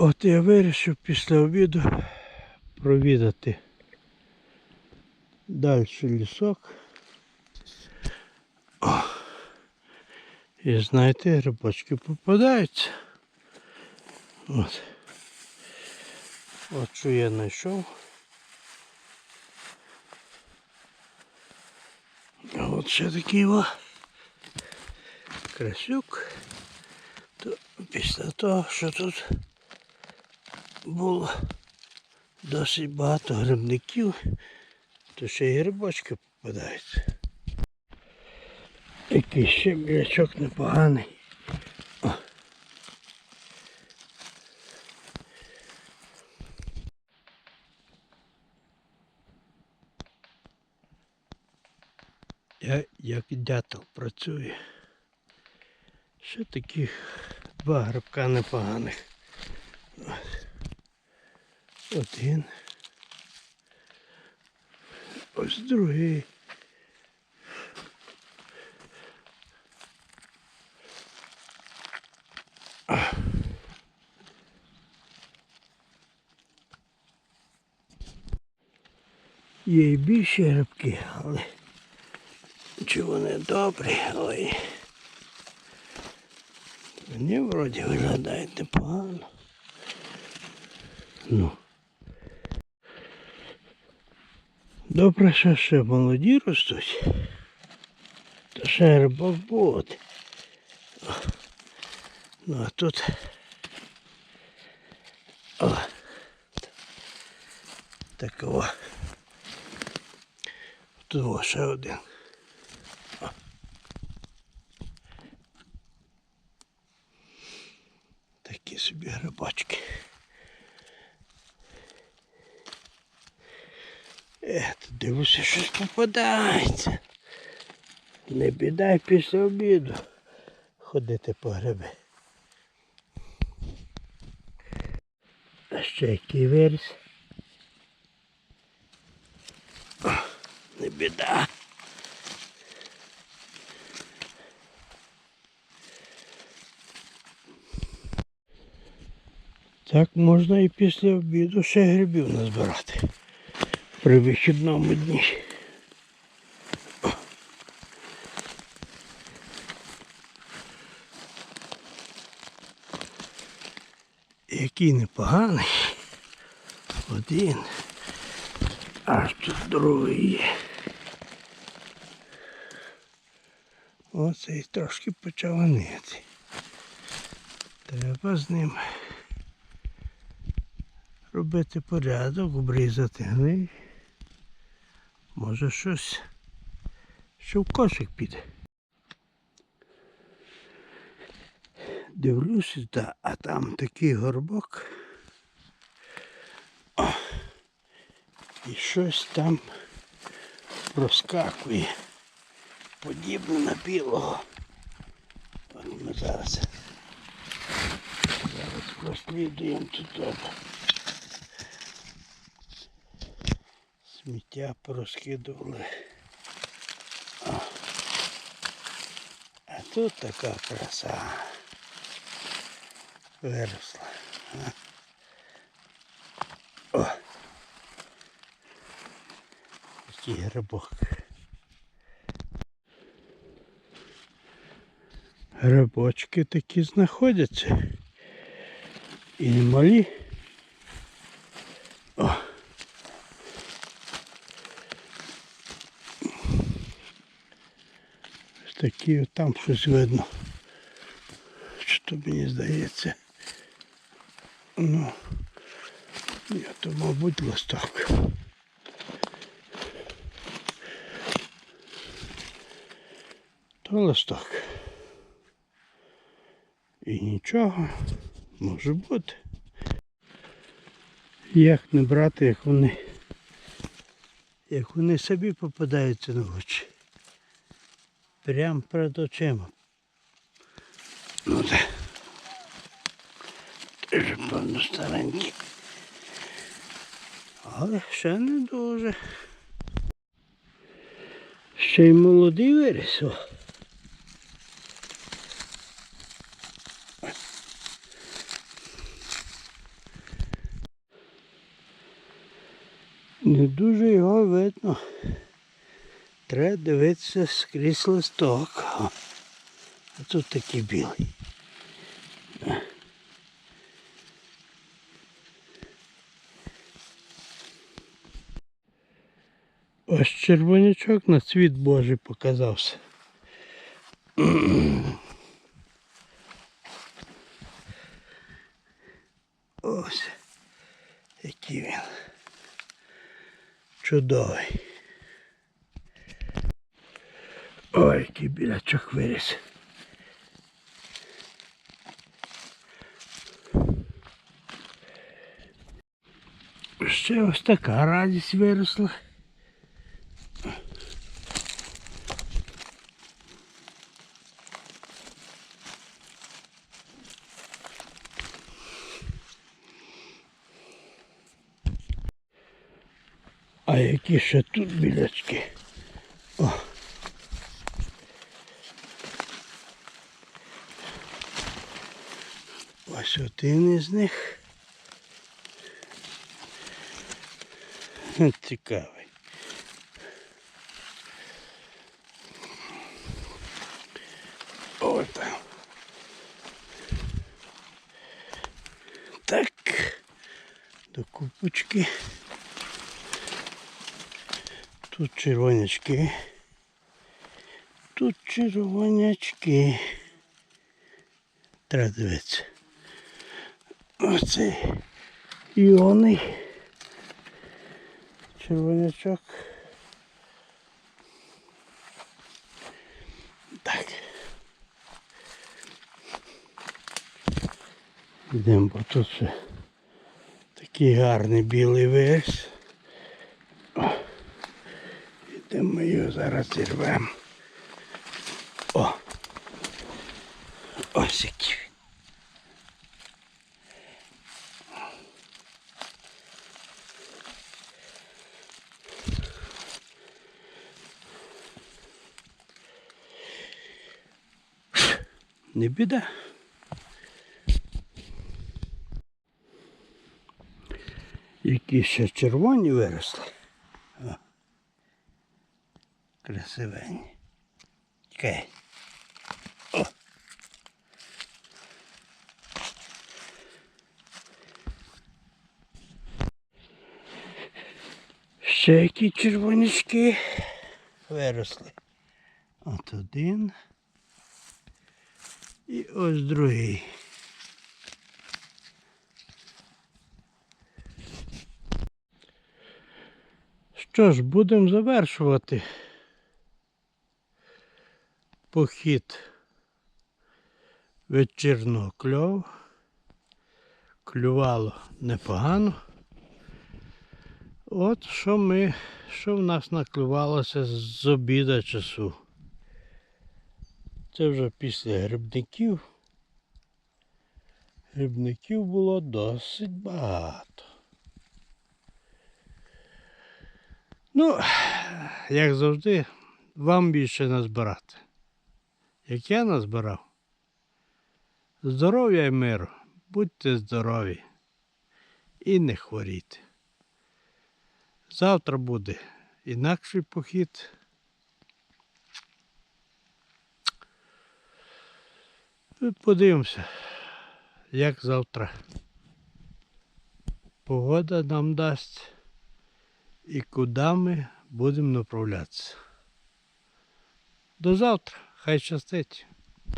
От я вирішив після обіду провідати далі лісок. О, і знаєте, грибочки попадаються. От. От що я знайшов. От ще такий о красюк. То після того, що тут було досить багато грибників, то ще й грибочки попадаються. Який ще білячок непоганий. О. Я як дятел працюю. Ще таких два грибка непоганих. Один. Ось другий. Є і більші грибки, але чи вони добрі? Ой. Вони вроді виглядають непогано. Ну. Добре, що ще молоді ростуть. То ще грибок буде. О. Ну а тут. О. Такого. Тут о, ще один. О. Такі собі грибочки. Е, тут дивлюся, щось попадається. Не біда й після обіду ходити по гриби. А ще який виріс. Не біда. Так можна і після обіду ще грибів назбирати при вихідному дні. Який непоганий. Один. Аж тут другий є. Оцей трошки почав гнити. Треба з ним робити порядок, обрізати гниль. Може щось що в кошик піде. Дивлюся, та, а там такий горбок. О, і щось там проскакує. Подібне на білого. Ми зараз. Зараз прослідуємо тут. Сміття порозкидували. О. А тут така краса виросла. А? О! Який грибок. Грибочки такі знаходяться. І немалі. Такі от там щось видно. Що то мені здається. Ну, ні, то мабуть листок. То листок. І нічого може бути. Як не брати, як вони, як вони собі попадаються на очі. Прямо перед очима. Ну так. Вже певно старенький. Але ще не дуже. Ще й молодий виріс. о. Не дуже його видно. Треба дивитися скрізь листок. А тут такий білий. Ось червонячок на цвіт Божий показався. Ось який він. Чудовий. Ой, який білячок виріс. Ще ось така радість виросла. А які ще тут білячки? О. Ось один із них. Цікавий. О, там. Так. До купочки. Тут червонячки. Тут червонячки. Треба дивитися. Оцей іоний. Червонячок. Так. Йдемо, бо тут ще такий гарний білий весь. Де ми його зараз зірвемо. О! Ось який. Не біда. Які ще червоні виросли. Красивенні. Чекай. О. Ще які червонячки виросли. От один. І ось другий. Що ж, будемо завершувати похід вечірного кльову. Клювало непогано. От що ми, що в нас наклювалося з обіда часу. Це вже після грибників. Грибників було досить багато. Ну, як завжди, вам більше назбирати. Як я назбирав. Здоров'я і миру. Будьте здорові і не хворійте. Завтра буде інакший похід. Тут подивимося, як завтра погода нам дасть і куди ми будемо направлятися. До завтра, хай щастить.